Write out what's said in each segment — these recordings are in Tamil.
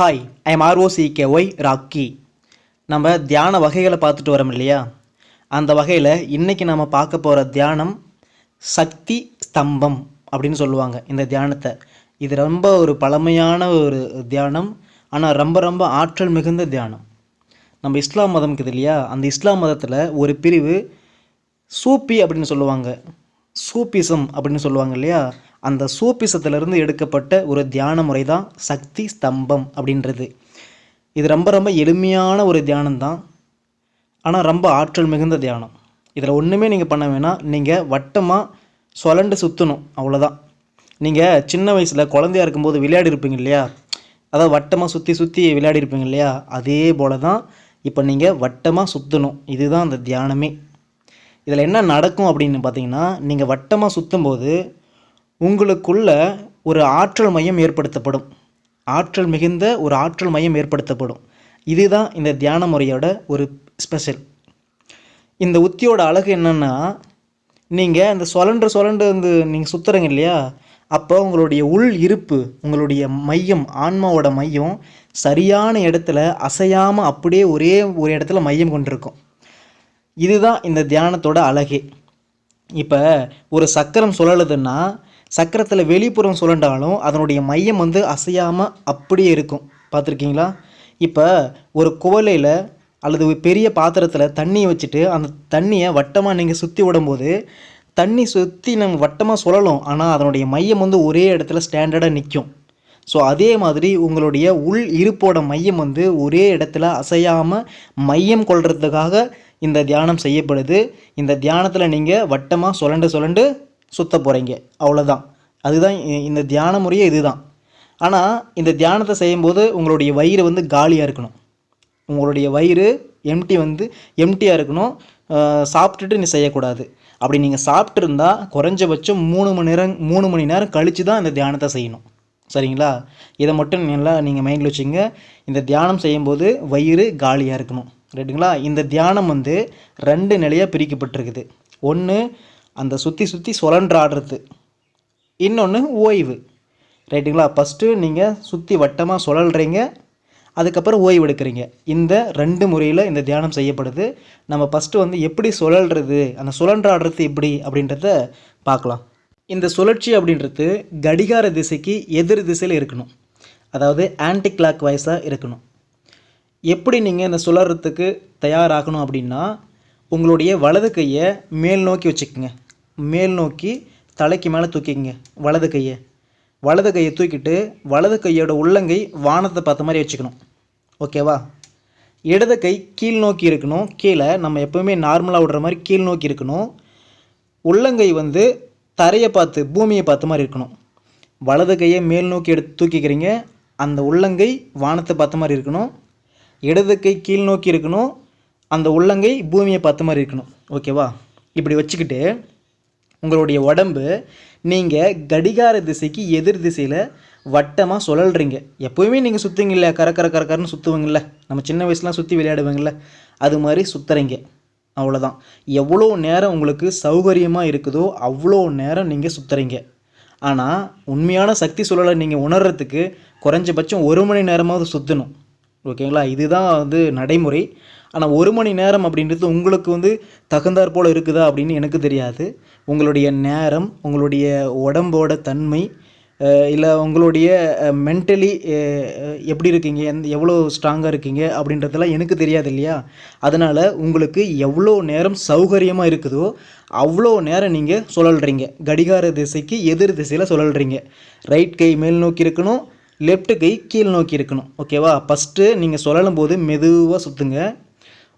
Hi I am ROCK Y Rocky நம்ம தியான வகைகளை பார்த்துட்டு வரோம் இல்லையா? அந்த வகையில் இன்றைக்கி நம்ம பார்க்க போகிற தியானம் சக்தி ஸ்தம்பம் அப்படின்னு சொல்லுவாங்க இந்த தியானத்தை. இது ரொம்ப ஒரு பழமையான ஒரு தியானம் ஆனால் ரொம்ப ரொம்ப ஆற்றல் மிகுந்த தியானம். நம்ம இஸ்லாம் மதம் இருக்குது இல்லையா? அந்த இஸ்லாம் மதத்தில் ஒரு பிரிவு சூப்பி அப்படின்னு சொல்லுவாங்க. சூப்பிசம் அப்படின்னு சொல்லுவாங்க இல்லையா? அந்த சூப்பிசத்திலிருந்து எடுக்கப்பட்ட ஒரு தியான முறை தான் சக்தி ஸ்தம்பம் அப்படின்றது. இது ரொம்ப ரொம்ப எளிமையான ஒரு தியானம் தான் ஆனால் ரொம்ப ஆற்றல் மிகுந்த தியானம். இதில் ஒன்றுமே நீங்கள் பண்ண வேணாம். நீங்கள் வட்டமாக சொலண்டு சுற்றணும் அவ்வளோதான் நீங்கள் சின்ன வயசில் குழந்தையா இருக்கும்போது விளையாடி இருப்பீங்க இல்லையா? அதாவது வட்டமாக சுற்றி சுற்றி விளையாடி இருப்பீங்க இல்லையா? அதே போல தான் இப்போ நீங்கள் வட்டமாக சுற்றணும் இதுதான் அந்த தியானமே. இதில் என்ன நடக்கும் அப்படின்னு பார்த்தீங்கன்னா நீங்கள் வட்டமாக சுற்றும் போது உங்களுக்குள்ள ஒரு ஆற்றல் மையம் ஏற்படுத்தப்படும். ஆற்றல் மிகுந்த ஒரு ஆற்றல் மையம் ஏற்படுத்தப்படும். இதுதான் இந்த தியான முறையோட ஒரு ஸ்பெஷல். இந்த உத்தியோட அழகு என்னென்னா நீங்கள் இந்த சுழன்று சொலண்டு வந்து நீங்கள் சுற்றுறீங்க இல்லையா? அப்போ உங்களுடைய உள் இருப்பு உங்களுடைய மையம் ஆன்மாவோட மையம் சரியான இடத்துல அசையாமல் அப்படியே ஒரே ஒரு இடத்துல மையம் கொண்டிருக்கும். இதுதான் இந்த தியானத்தோட அழகே. இப்போ ஒரு சக்கரம் சுழலுதுன்னா சக்கரத்தில் வெளிப்புறம் சுழண்டாலும் அதனுடைய மையம் வந்து அசையாமல் அப்படியே இருக்கும். பார்த்துருக்கீங்களா? இப்போ ஒரு குவலையில் அல்லது ஒரு பெரிய பாத்திரத்தில் தண்ணியை வச்சுட்டு அந்த தண்ணியை வட்டமாக நீங்கள் சுற்றி விடும்போது தண்ணி சுற்றி நம்ம வட்டமாக சுழலும். ஆனால் அதனுடைய மையம் வந்து ஒரே இடத்துல ஸ்டாண்டர்டாக நிற்கும் ஸோ அதே மாதிரி உங்களுடைய உள் இருப்போட மையம் வந்து ஒரே இடத்துல அசையாமல் மையம் கொள்றதுக்காக இந்த தியானம் செய்யப்படுது. இந்த தியானத்தில் நீங்கள் வட்டமாக சுழண்டு சுழண்டு சுத்த போகிறீங்க அவ்வளோதான் அதுதான் இந்த தியான முறையே இதுதான். ஆனால் இந்த தியானத்தை செய்யும்போது உங்களுடைய வயிறு வந்து காலியாக இருக்கணும். உங்களுடைய வயிறு எம்டி வந்து எம்டியாக இருக்கணும். சாப்பிட்டுட்டு நீ செய்யக்கூடாது. அப்படி நீங்கள் சாப்பிட்ருந்தா குறைஞ்சபட்சம் மூணு மணி நேரம் மூணு மணி நேரம் கழித்து தான் இந்த தியானத்தை செய்யணும். சரிங்களா? இதை மட்டும் நல்லா நீங்கள் மைண்டில் வச்சுங்க. இந்த தியானம் செய்யும்போது வயிறு காலியாக இருக்கணும். ரைட்டுங்களா இந்த தியானம் வந்து ரெண்டு நிலையாக பிரிக்கப்பட்டிருக்குது. ஒன்று அந்த சுற்றி சுற்றி சுழன்றாடுறது இன்னொன்று ஓய்வு. ரைட்டுங்களா? ஃபஸ்ட்டு நீங்கள் சுற்றி வட்டமாக சுழல்றீங்க. அதுக்கப்புறம் ஓய்வு எடுக்கிறீங்க. இந்த ரெண்டு முறையில் இந்த தியானம் செய்யப்படுது. நம்ம ஃபஸ்ட்டு வந்து எப்படி சுழல்றது? அந்த சுழன்றாடுறது எப்படி அப்படின்றத பார்க்கலாம். இந்த சுழற்சி அப்படின்றது கடிகார திசைக்கு எதிர் திசையில் இருக்கணும். அதாவது ஆன்டி கிளாக் வைஸாக இருக்கணும். எப்படி நீங்கள் இந்த சுழறதுக்கு தயாராகணும் அப்படின்னா உங்களுடைய வலது கையை மேல் நோக்கி வச்சுக்கோங்க. மேல் நோக்கி தலைக்கு மேலே தூக்கிக்கங்க. வலது கையை. வலது கையை தூக்கிட்டு வலது கையோட உள்ளங்கை வானத்தை பார்த்த மாதிரி வச்சுக்கணும். ஓகேவா இடது கை கீழ் நோக்கி இருக்கணும். கீழே நம்ம எப்போவுமே நார்மலாக விடுற மாதிரி கீழ் நோக்கி இருக்கணும். உள்ளங்கை வந்து தரையை பார்த்து பூமியை பார்த்த மாதிரி இருக்கணும். வலது கையை மேல் நோக்கி எடுத்து தூக்கிக்கிறீங்க. அந்த உள்ளங்கை வானத்தை பார்த்த மாதிரி இருக்கணும். இடது கை கீழ் நோக்கி இருக்கணும். அந்த உள்ளங்கை பூமியை பார்த்த மாதிரி இருக்கணும். ஓகேவா இப்படி வச்சுக்கிட்டு உங்களுடைய உடம்பு நீங்கள் கடிகார திசைக்கு எதிர் திசையில் வட்டமாக சுழல்றீங்க. எப்போயுமே நீங்கள் சுற்றுங்கல்ல கர கர கர கரன்னு சுற்றுவீங்கள்ல நம்ம சின்ன வயசுலாம் சுற்றி விளையாடுவீங்கள்ல அது மாதிரி சுற்றுறீங்க அவ்வளோதான் எவ்வளோ நேரம் உங்களுக்கு சௌகரியமாக இருக்குதோ அவ்வளோ நேரம் நீங்கள் சுற்றுறீங்க ஆனால் உண்மையான சக்தி சுழலை நீங்கள் உணர்கிறதுக்கு குறைஞ்சபட்சம் ஒரு மணி நேரமாவது சுற்றணும் ஓகேங்களா? இதுதான் வந்து நடைமுறை. ஆனால் ஒரு மணி நேரம் அப்படின்றது உங்களுக்கு வந்து தகுந்தாற் போல் இருக்குதா அப்படின்னு எனக்கு தெரியாது. உங்களுடைய நேரம் உங்களுடைய உடம்போட தன்மை இல்லை உங்களுடைய மென்டலி எப்படி இருக்கீங்க எந்த எவ்வளோ ஸ்ட்ராங்காக இருக்கீங்க அப்படின்றதெல்லாம் எனக்கு தெரியாது இல்லையா? அதனால் உங்களுக்கு எவ்வளோ நேரம் சௌகரியமாக இருக்குதோ அவ்வளோ நேரம் நீங்கள் சுழல்றீங்க. கடிகார திசைக்கு எதிர் திசையில் சுழல்றீங்க. ரைட் கை மேல் நோக்கி இருக்கணும் லெஃப்ட் கை கீழ் நோக்கி இருக்கணும். ஓகேவா ஃபஸ்ட்டு நீங்கள் சுழலும் போது மெதுவாக சுற்றுங்க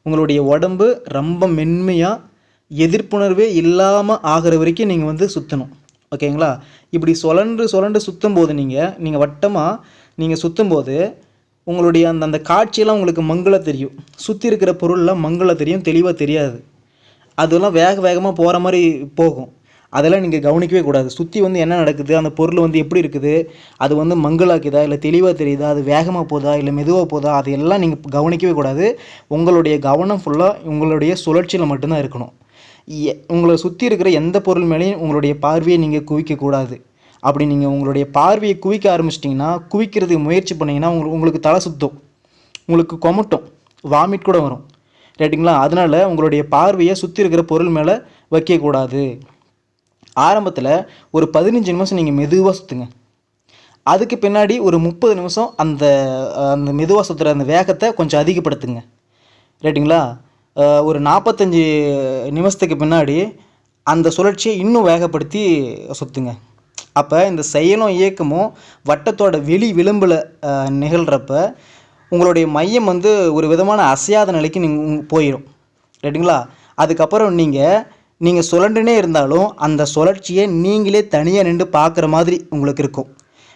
உங்களுடைய உடம்பு ரொம்ப மென்மையாக எதிர்ப்புணர்வே இல்லாமல் ஆகிற வரைக்கும் நீங்கள் வந்து சுற்றணும் ஓகேங்களா? இப்படி சுழன்று சுழன்று சுற்றும் போது நீங்கள் நீங்கள் வட்டமாக நீங்கள் சுற்றும் போது உங்களுடைய அந்த அந்த காட்சியெல்லாம் உங்களுக்கு மங்கள தெரியும். சுற்றி இருக்கிற பொருள்லாம் மங்கள தெரியும் தெளிவாக தெரியாது. அதெல்லாம் வேக வேகமாக போகிற மாதிரி போகும். அதெல்லாம் நீங்கள் கவனிக்கவே கூடாது. சுற்றி வந்து என்ன நடக்குது? அந்த பொருள் வந்து எப்படி இருக்குது? அது வந்து மங்கலாக்குதா? இல்லை தெளிவாக தெரியுதா? அது வேகமாக போதா? இல்லை மெதுவாக போதா? அதையெல்லாம் நீங்கள் கவனிக்கவே கூடாது. உங்களுடைய கவனம் ஃபுல்லாக உங்களுடைய சுழற்சியில் மட்டும்தான் இருக்கணும். எ- உங்களை சுற்றி இருக்கிற எந்த பொருள் மேலேயும் உங்களுடைய பார்வையை நீங்கள் குவிக்கக்கூடாது அப்படி நீங்கள் உங்களுடைய பார்வையை குவிக்க ஆரம்பிச்சிட்டிங்கன்னா குவிக்கிறதுக்கு முயற்சி பண்ணிங்கன்னா உங்களுக்கு உங்களுக்கு தலை சுத்தும். உங்களுக்கு கொமட்டும். வாமிட் கூட வரும். ரைட்டுங்களா அதனால் உங்களுடைய பார்வையை சுற்றி இருக்கிற பொருள் மேலே வைக்கக்கூடாது. ஆரம்பத்தில் ஒரு பதினஞ்சு நிமிஷம் நீங்கள் மெதுவாக சுற்றுங்க அதுக்கு பின்னாடி ஒரு முப்பது நிமிஷம் அந்த அந்த மெதுவாக சுற்றுற அந்த வேகத்தை கொஞ்சம் அதிகப்படுத்துங்க. ரைட்டுங்களா ஒரு நாற்பத்தஞ்சு நிமிஷத்துக்கு பின்னாடி அந்த சுழற்சியை இன்னும் வேகப்படுத்தி சுற்றுங்க அப்போ இந்த செயலும் இயக்கமும் வட்டத்தோட வெளி விளிம்பில் நிகழ்கிறப்ப உங்களுடைய மையம் வந்து ஒரு விதமான அசையாத நிலைக்கு நீங்கள் போயிடும் ரைட்டுங்களா அதுக்கப்புறம் நீங்கள் நீங்கள் சுழண்டுனே இருந்தாலும் அந்த சுழற்சியை நீங்களே தனியாக நின்று பார்க்குற மாதிரி உங்களுக்கு இருக்கும்.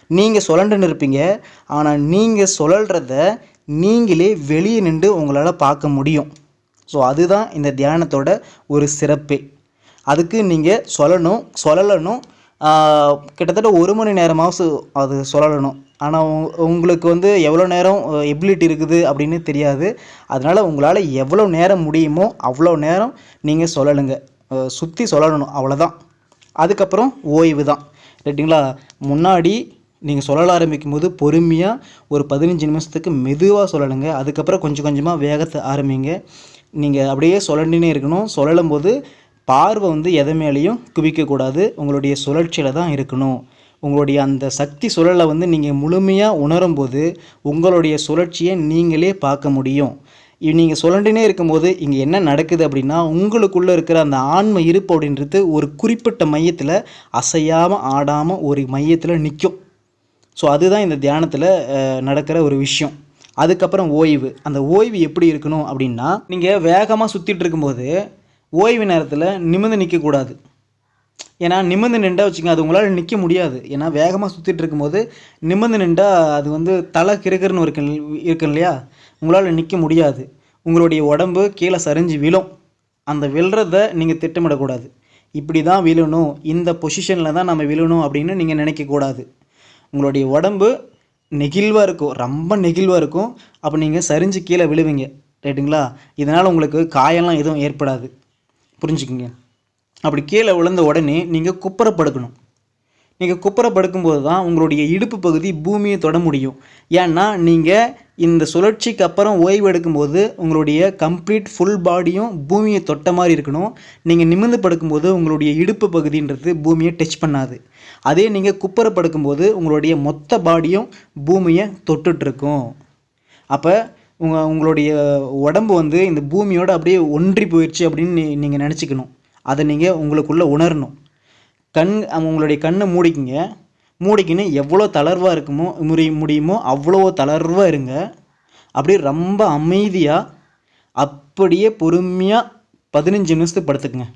நீங்கள் சுழண்டுன்னு இருப்பீங்க. ஆனால் நீங்கள் சுழல்றத நீங்களே வெளியே நின்று உங்களால் பார்க்க முடியும். ஸோ அதுதான் இந்த தியானத்தோட ஒரு சிறப்பே. அதுக்கு நீங்கள் சொல்லணும் சொல்லணும் கிட்டத்தட்ட ஒரு மணி நேரமாவது அது சொல்லணும் ஆனால் உங்களுக்கு வந்து எவ்வளோ நேரம் எபிலிட்டி இருக்குது அப்படின்னு தெரியாது. அதனால் உங்களால் எவ்வளோ நேரம் முடியுமோ அவ்வளோ நேரம் நீங்கள் சொல்லலுங்க சுற்றி சொல்லணும் அவ்வளோதான் அதுக்கப்புறம் ஓய்வு தான். ரைட்டுங்களா முன்னாடி நீங்கள் சொல்லல ஆரம்பிக்கும் போது பொறுமையாக ஒரு பதினஞ்சு நிமிஷத்துக்கு மெதுவாக சொல்லணுங்க. அதுக்கப்புறம் கொஞ்சம் கொஞ்சமாக வேகத்தை ஆரம்பிங்க. நீங்கள் அப்படியே சொல்லண்டினே இருக்கணும். சொல்லலும் போது பார்வை வந்து எதை மேலேயும் குவிக்கக்கூடாது. உங்களுடைய சுழற்சியில் தான் இருக்கணும். உங்களுடைய அந்த சக்தி சுழலை வந்து நீங்கள் முழுமையாக உணரும்போது உங்களுடைய சுழற்சியை நீங்களே பார்க்க முடியும். நீங்கள் சொல்லிட்டுனே இருக்கும்போது இங்கே என்ன நடக்குது அப்படின்னா உங்களுக்குள்ளே இருக்கிற அந்த ஆன்ம இருப்பு அப்படின்றது ஒரு குறிப்பிட்ட மையத்தில் அசையாமல் ஆடாமல் ஒரு மையத்தில் நிற்கும் ஸோ அதுதான் இந்த தியானத்தில் நடக்கிற ஒரு விஷயம். அதுக்கப்புறம் ஓய்வு. அந்த ஓய்வு எப்படி இருக்கணும் அப்படின்னா நீங்கள் வேகமாக சுற்றிட்டு இருக்கும்போது ஓய்வு நேரத்தில் நிமிர்ந்து நிற்கக்கூடாது ஏன்னா நிமிந்து நின்றா வச்சுங்க அது உங்களால் நிற்க முடியாது. ஏன்னா வேகமாக சுற்றிட்டு இருக்கும்போது நிமிந்து நின்றா அது வந்து தலை கிறுக்குன்னு இருக்கு இருக்கு இல்லையா? உங்களால் நிற்க முடியாது. உங்களுடைய உடம்பு கீழே சரிஞ்சு விழும். அந்த விழுறத நீங்கள் திட்டமிடக்கூடாது. இப்படி தான் விழணும். இந்த பொசிஷனில் தான் நம்ம விழணும் அப்படின்னு நீங்கள் நினைக்கக்கூடாது. உங்களுடைய உடம்பு நெகிழ்வாக இருக்கும். ரொம்ப நெகிழ்வாக இருக்கும். அப்போ நீங்கள் சரிஞ்சு கீழே விழுவீங்க. ரைட்டுங்களா இதனால் உங்களுக்கு காயம்லாம் எதுவும் ஏற்படாது. புரிஞ்சுக்குங்க. அப்படி கீழே விழுந்த உடனே நீங்கள் குப்புற படுக்கணும் நீங்கள் குப்புற படுக்கும்போது தான் உங்களுடைய இடுப்பு பகுதி பூமியை தொட முடியும். ஏன்னா நீங்கள் இந்த சுழற்சிக்கு அப்புறம் ஓய்வு எடுக்கும்போது உங்களுடைய கம்ப்ளீட் ஃபுல் பாடியும் பூமியை தொட்ட மாதிரி இருக்கணும். நீங்கள் நிமிர்ந்து படுக்கும்போது உங்களுடைய இடுப்பு பகுதின்றது பூமியை டச் பண்ணாது. அதே நீங்கள் குப்புற படுக்கும்போது உங்களுடைய மொத்த பாடியும் பூமியை தொட்டுட்ருக்கும் அப்போ உங்கள் உங்களுடைய உடம்பு வந்து இந்த பூமியோட அப்படியே ஒன்றி போயிடுச்சு அப்படின்னு நீ நீங்கள் நினச்சிக்கணும். அதை நீங்கள் உங்களுக்குள்ளே உணரணும். கண் உங்களுடைய கண்ணை மூடிக்கிங்க. மூடிக்கின்னு எவ்வளோ தளர்வாக இருக்குமோ முடி முடியுமோ அவ்வளோ தளர்வாக இருங்க. அப்படியே ரொம்ப அமைதியாக அப்படியே பொறுமையாக பதினஞ்சு நிமிஷத்துக்கு படுத்துக்குங்க.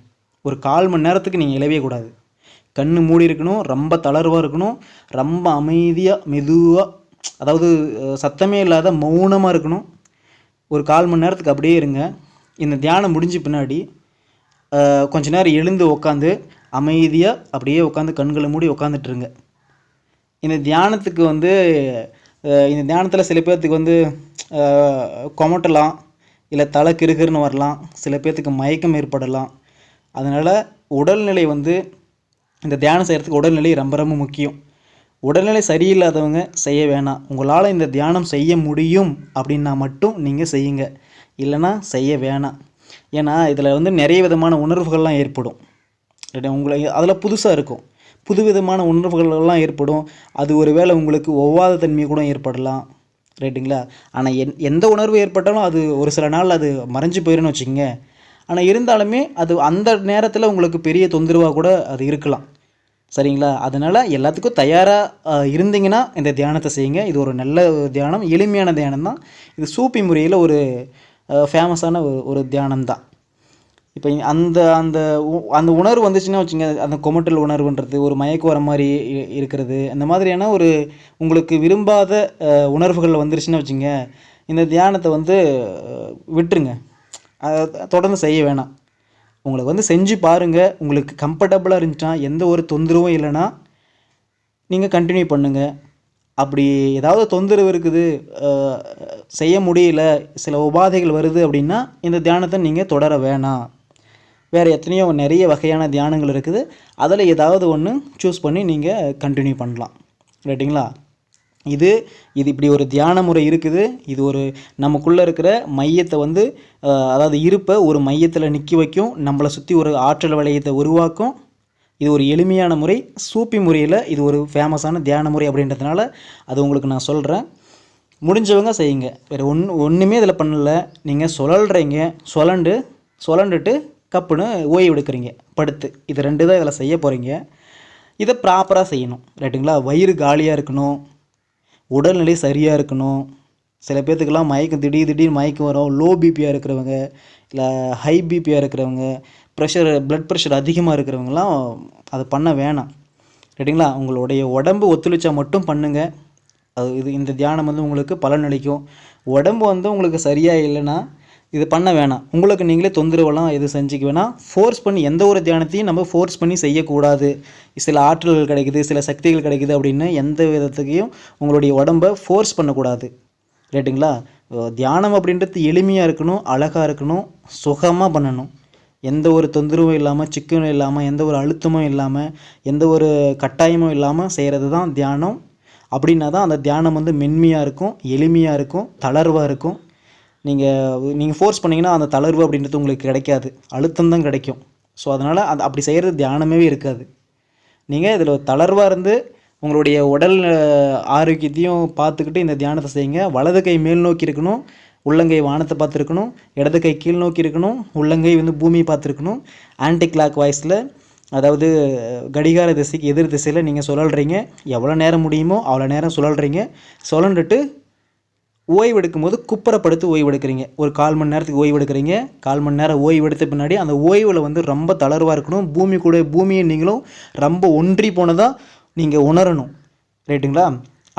ஒரு கால் மணி நேரத்துக்கு நீங்கள் இழவே கூடாது. கண் மூடி இருக்கணும் ரொம்ப தளர்வாக இருக்கணும் ரொம்ப அமைதியாக மெதுவாக அதாவது சத்தமே இல்லாத மௌனமாக இருக்கணும். ஒரு கால் மணி நேரத்துக்கு அப்படியே இருங்க. இந்த தியானம் முடிஞ்ச பின்னாடி கொஞ்ச நேரம் எழுந்து உக்காந்து அமைதியாக அப்படியே உட்காந்து கண்களை மூடி உட்காந்துட்ருங்க இந்த தியானத்துக்கு வந்து இந்த தியானத்தில் சில பேர்த்துக்கு வந்து கொமட்டலாம் இல்லை தலை கிறுகிறுன்னு வரலாம். சில பேர்த்துக்கு மயக்கம் ஏற்படலாம். அதனால் உடல்நிலை வந்து இந்த தியானம் செய்கிறதுக்கு உடல்நிலை ரொம்ப ரொம்ப முக்கியம். உடல்நிலை சரியில்லாதவங்க செய்ய வேணாம். உங்களால் இந்த தியானம் செய்ய முடியும் அப்படின்னா மட்டும் நீங்கள் செய்யுங்க. இல்லைன்னா செய்ய வேணாம். ஏன்னா இதில் வந்து நிறைய விதமான உணர்வுகள்லாம் ஏற்படும். உங்களை அதில் புதுசாக இருக்கும். புதுவிதமான உணர்வுகள்லாம் ஏற்படும். அது ஒரு வேளை உங்களுக்கு ஒவ்வாத தன்மை கூட ஏற்படலாம். ரைட்டுங்களா? ஆனால் என் எந்த உணர்வு ஏற்பட்டாலும் அது ஒரு சில நாள் அது மறைஞ்சு போயிருன்னு வச்சுக்கோங்க. ஆனால் இருந்தாலுமே அது அந்த நேரத்தில் உங்களுக்கு பெரிய தொந்தரவாக கூட அது இருக்கலாம். சரிங்களா? அதனால் எல்லாத்துக்கும் தயாராக இருந்தீங்கன்னா இந்த தியானத்தை செய்யுங்க. இது ஒரு நல்ல தியானம் எளிமையான தியானம் தான் இது சூப்பி முறையில் ஒரு ஃபேமஸான ஒரு தியானம் தான் இப்போ அந்த அந்த உ- அந்த உணர்வு வந்துச்சுன்னா வச்சுங்க அந்த கொமட்டல் உணர்வுன்றது ஒரு மயக்கம் வர மாதிரி இருக்கிறது. அந்த மாதிரியான ஒரு உங்களுக்கு விரும்பாத உணர்வுகள் வந்துருச்சுன்னா வச்சுங்க இந்த தியானத்தை வந்து விட்டுருங்க. அதை தொடர்ந்து செய்ய வேணாம். உங்களுக்கு வந்து செஞ்சு பாருங்கள் உங்களுக்கு கம்ஃபர்டபுளாக இருந்துச்சுன்னா எந்த ஒரு தொந்தரவும் இல்லைன்னா நீங்கள் கண்டினியூ பண்ணுங்கள் அப்படி ஏதாவது தொந்தரவு இருக்குது செய்ய முடியல சில உபாதைகள் வருது அப்படின்னா இந்த தியானத்தை நீங்கள் தொடர வேணாம். வேறு எத்தனையோ நிறைய வகையான தியானங்கள் இருக்குது. அதில் ஏதாவது ஒன்று சூஸ் பண்ணி நீங்கள் கண்டினியூ பண்ணலாம். ரைட்டுங்களா இது இது இப்படி ஒரு தியான முறை இருக்குது. இது ஒரு நமக்குள்ளே இருக்கிற மையத்தை வந்து அதாவது இருப்பை ஒரு மையத்தில் நிற்க வைக்கும். நம்மளை சுற்றி ஒரு ஆற்றல் வளையத்தை உருவாக்கும். இது ஒரு எளிமையான முறை. சூப்பி முறையில் இது ஒரு ஃபேமஸான தியான முறை அப்படின்றதுனால அது உங்களுக்கு நான் சொல்கிறேன் முடிஞ்சவங்க செய்யுங்க. வேறு ஒன்று ஒன்றுமே இதில் பண்ணலை. நீங்கள் சுழல்றீங்க சுழண்டு சுழண்டுட்டு கப்புன்னு ஓய்வு எடுக்கிறீங்க. படுத்து. இது ரெண்டு தான் இதில் செய்ய போகிறீங்க இதை ப்ராப்பராக செய்யணும். ரைட்டுங்களா வயிறு காலியாக இருக்கணும். உடல்நிலை சரியாக இருக்கணும். சில பேர்த்துக்கெல்லாம் மயக்கம் திடீர் திடீர்னு மயக்கம் வரும். லோ பிபியாக இருக்கிறவங்க இல்லை ஹை பிபியாக இருக்கிறவங்க ப்ரெஷர் ப்ளட் ப்ரெஷர் அதிகமாக இருக்கிறவங்கலாம் அதை பண்ண வேணாம். ரைட்டுங்களா உங்களுடைய உடம்பு ஒத்துழைச்சா மட்டும் பண்ணுங்கள் அது இது இந்த தியானம் வந்து உங்களுக்கு பலன் அளிக்கும். உடம்பு வந்து உங்களுக்கு சரியாக இல்லைன்னா இது பண்ண வேணாம். உங்களுக்கு நீங்களே தொந்தரவெல்லாம் எதுவும் செஞ்சுக்க வேணாம் ஃபோர்ஸ் பண்ணி எந்த ஒரு தியானத்தையும் நம்ம ஃபோர்ஸ் பண்ணி செய்யக்கூடாது. சில ஆற்றல்கள் கிடைக்குது சில சக்திகள் கிடைக்குது அப்படின்னு எந்த விதத்துக்கையும் உங்களுடைய உடம்பை ஃபோர்ஸ் பண்ணக்கூடாது. ரைட்டுங்களா தியானம் அப்படின்றது எளிமையாக இருக்கணும் அழகாக இருக்கணும் சுகமாக பண்ணணும். எந்த ஒரு தொந்தரவும் இல்லாமல் சிக்கனும் இல்லாமல் எந்த ஒரு அழுத்தமும் இல்லாமல் எந்த ஒரு கட்டாயமும் இல்லாமல் செய்கிறது தான் தியானம். அப்படின்னா தான் அந்த தியானம் வந்து மென்மையாக இருக்கும் எளிமையாக இருக்கும் தளர்வாக இருக்கும். நீங்கள் நீங்கள் ஃபோர்ஸ் பண்ணிங்கன்னா அந்த தளர்வு அப்படின்றது உங்களுக்கு கிடைக்காது. அழுத்தம் தான் கிடைக்கும். ஸோ அதனால் அந்த அப்படி செய்கிறது தியானமே இருக்காது. நீங்கள் இதில் தளர்வாக இருந்து உங்களுடைய உடல் ஆரோக்கியத்தையும் பார்த்துக்கிட்டு இந்த தியானத்தை செய்யுங்க. வலது கை மேல் நோக்கி இருக்கணும். உள்ளங்கை வானத்தை பார்த்துருக்கணும். இடது கை கீழ் நோக்கி இருக்கணும். உள்ளங்கை வந்து பூமியை பார்த்துருக்கணும். ஆன்டி கிளாக் வாய்ஸில் அதாவது கடிகார திசைக்கு எதிர் திசையில் நீங்கள் சுழல்றீங்க. எவ்வளோ நேரம் முடியுமோ அவ்வளோ நேரம் சுழல்றீங்க. சுழண்டுட்டு ஓய்வெடுக்கும் போது குப்புறப்படுத்து ஓய்வெடுக்கிறீங்க. ஒரு கால் மணி நேரத்துக்கு ஓய்வெடுக்கிறீங்க. கால் மணி நேரம் ஓய்வு எடுத்த பின்னாடி அந்த ஓய்வில் வந்து ரொம்ப தளர்வாக இருக்கணும். பூமி கூட பூமியை நீங்களும் ரொம்ப ஒன்றி போனதாக நீங்கள் உணரணும். ரைட்டுங்களா?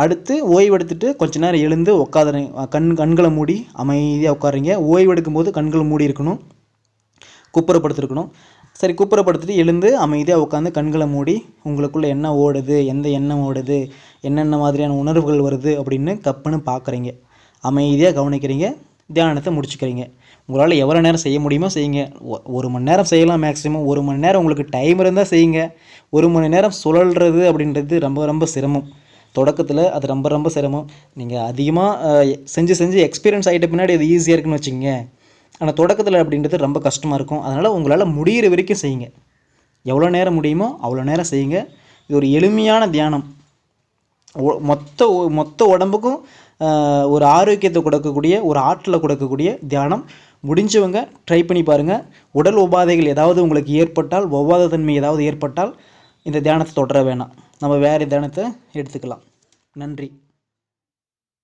அடுத்து ஓய்வெடுத்துட்டு கொஞ்ச நேரம் எழுந்து உட்காதுறீங்க கண் கண்களை மூடி அமைதியாக உட்காருங்க ஓய்வெடுக்கும் போது கண்களை மூடி இருக்கணும். குப்புறப்படுத்திருக்கணும். சரி குப்புறப்படுத்திட்டு எழுந்து அமைதியாக உட்காந்து கண்களை மூடி உங்களுக்குள்ளே என்ன ஓடுது எந்த எண்ணம் ஓடுது என்னென்ன மாதிரியான உணர்வுகள் வருது அப்படின்னு கப்புன்னு பார்க்குறீங்க அமைதியாக கவனிக்கிறீங்க தியானத்தை முடிச்சுக்கிறீங்க. உங்களால் எவ்வளோ நேரம் செய்ய முடியுமோ செய்யுங்க. ஒரு மணி நேரம் செய்யலாம் மேக்ஸிமம் ஒரு மணி நேரம் உங்களுக்கு டைம் இருந்தால் செய்யுங்க. ஒரு மணி நேரம் சுழல்றது அப்படின்றது ரொம்ப ரொம்ப சிரமம். தொடக்கத்தில் அது ரொம்ப ரொம்ப சிரமம். நீங்கள் அதிகமாக செஞ்சு செஞ்சு எக்ஸ்பீரியன்ஸ் ஆகிட்ட பின்னாடி அது ஈஸியாக இருக்குன்னு வச்சுக்கோங்க. ஆனால் தொடக்கத்தில் அப்படின்றது ரொம்ப கஷ்டமாக இருக்கும். அதனால் உங்களால் முடிகிற வரைக்கும் செய்யுங்க. எவ்வளோ நேரம் முடியுமோ அவ்வளோ நேரம் செய்யுங்க. இது ஒரு எளிமையான தியானம். மொத்த மொத்த உடம்புக்கும் ஒரு ஆரோக்கியத்தை கொடுக்கக்கூடிய ஒரு ஆற்றலை கொடுக்கக்கூடிய தியானம் முடிஞ்சவங்க ட்ரை பண்ணி பாருங்கள் உடல் உபாதைகள் ஏதாவது உங்களுக்கு ஏற்பட்டால் ஒவ்வாத தன்மை ஏதாவது ஏற்பட்டால் இந்த தியானத்தை தொடர வேணாம். நம்ம வேறு தியானத்தை எடுத்துக்கலாம். நன்றி.